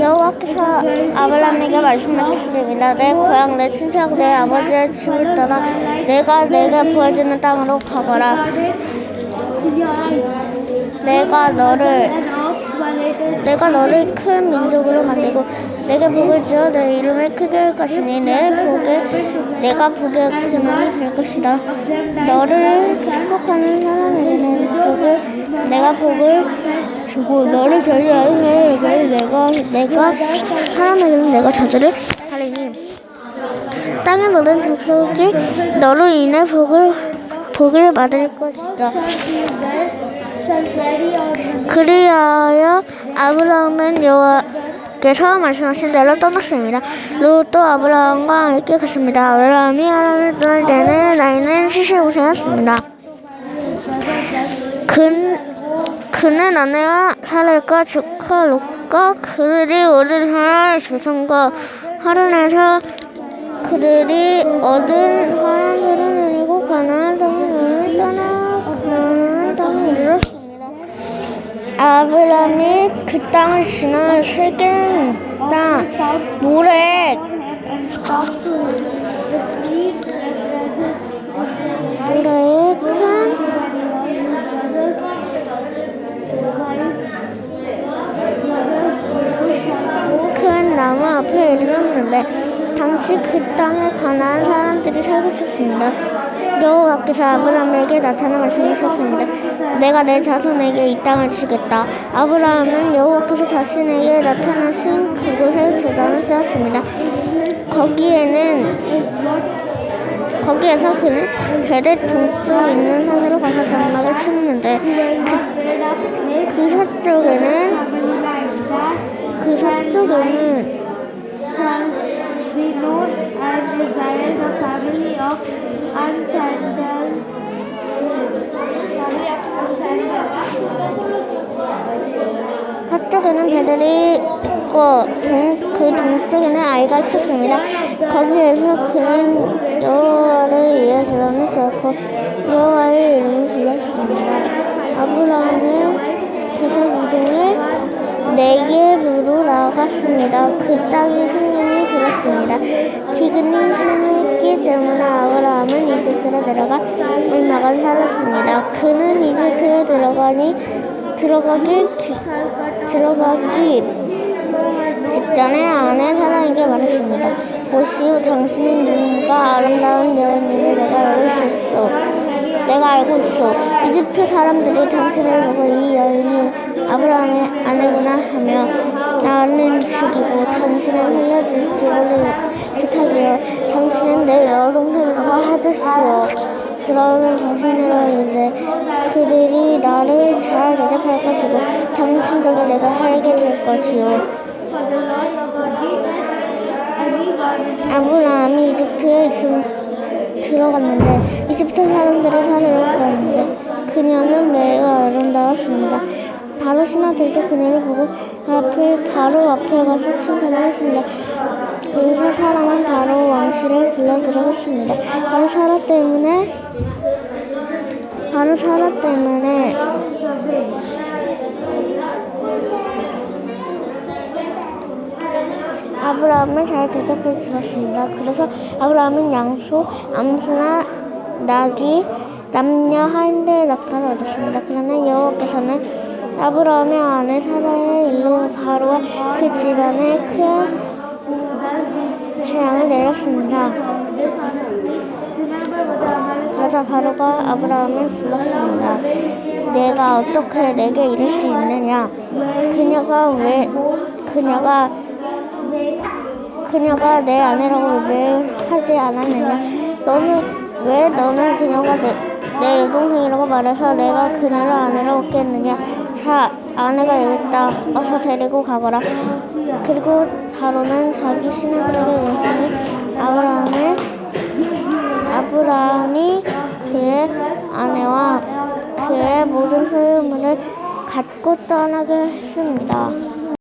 여호와께서 아브라함에게 말씀하셨습니다. 내 고향, 내 친척, 내 아버지의 집을 떠나 내가 내게 보여주는 땅으로 가거라. 내가 너를 내가 너를 큰 민족으로 만들고 내게 복을 주어 내 이름을 크게 할 것이니 내 복에 내가 복의 근원이 될 것이다. 너를 축복하는 사람에게는 복을 내가 복을 주고 너를 저주하는 사람에게는 내가 내가 사람에게는 내가 저주를 하리니 땅의 모든 족속이 너로 인해 복을 복을 받을 것이다. 그리하여 아브라함은 여호와께서 말씀하신 대로 떠났습니다. 롯도 아브라함과 함께 갔습니다. 아브라함이 하란을 떠날 때는 나이는 75세였습니다. 그, 그는 아내와 사례과 조카 롯과 그들이 얻은 하나의 조상과 하란에서 그들이 얻은 사람들을 데리고 가나안 땅을 떠나 가나안 땅에 이르렀습니다. 아브라함이 그 땅을 지나 세겜 땅 모래 모래에 큰 큰 나무 이르렀는데 당시 그 땅에 가나안 사람들이 살고 있었습니다. 여호와께서 아브라함에게 나타나 말씀하셨습니다. 내가 내 자손에게 이 땅을 주겠다. 아브라함은 여호와께서 자신에게 나타나신 그곳에 제단을 세웠습니다. 거기에는 거기에서 그는 베렛 동쪽 있는 산으로 가서 장막을 치는데 그, 그 서쪽에는 그 서쪽에는 We know and desire the family of unsandaled 서쪽에는 배들이 있고 동, 그 동쪽에는 아이가 있었습니다. 거기에서 그는 여호와를 위해 세웠고 여호와의 이름을 불렀습니다. 아브라함은 대상 이동에 네게부로 나아갔습니다. 그 땅이 흥년이 들었습니다. 기근이 심했기 때문에 아브라함은 이집트로 내려가 얼마간 살았습니다. 그는 이집트에 들어가니 들어가기 기- 들어가기 직전에 아내 사랑에게 말했습니다. 보시오, 당신은 누군가 아름다운 여인임을 내가 알고 있었소. 내가 알고 있어. 이집트 사람들이 당신을 보고 이 여인이 나는 죽이고 당신은 살려줄지를 부탁해요. 당신은 내 여동생이라고 하셨시오. 그러면 당신으로 인해 그들이 나를 잘 대접할 것이고 당신 덕에 내가 살게 될 것이요. 아브라함이 이집트에 있음 들어갔는데 이집트 사람들의 사례를 보았는데 그녀는 매우 아름다웠습니다. 바로 신하들도 그녀를 보고 앞에 바로 앞에 가서 칭찬을 했습니다. 그래서 사람은 바로 왕실에 불러들어갔습니다. 바로 사라 때문에 바로 사라 때문에 아브라함을 잘 대접해 주었습니다. 그래서 아브라함은 양소, 암소나 나귀, 남녀 하인들의 낙타를 얻었습니다. 그러나 여호와께서는 아브라함의 아내 사라의 일로 바로와 그 집안에 큰 재앙을 내렸습니다. 그러자 바로가 아브라함을 불렀습니다. 내가 어떻게 내게 이럴 수 있느냐? 그녀가 왜 그녀가 그녀가 내 아내라고 왜 하지 않았느냐? 너는 왜 너는 그녀가 내, 내 여동생이라고 말해서 내가 그녀를 아내라고 했겠느냐? 자, 아내가 여기 있다. 어서 데리고 가거라. 그리고 바로는 자기 신하들에게 이르시니 아브라함을 아브라함이 그의 아내와 그의 모든 소유물을 갖고 떠나게 했습니다.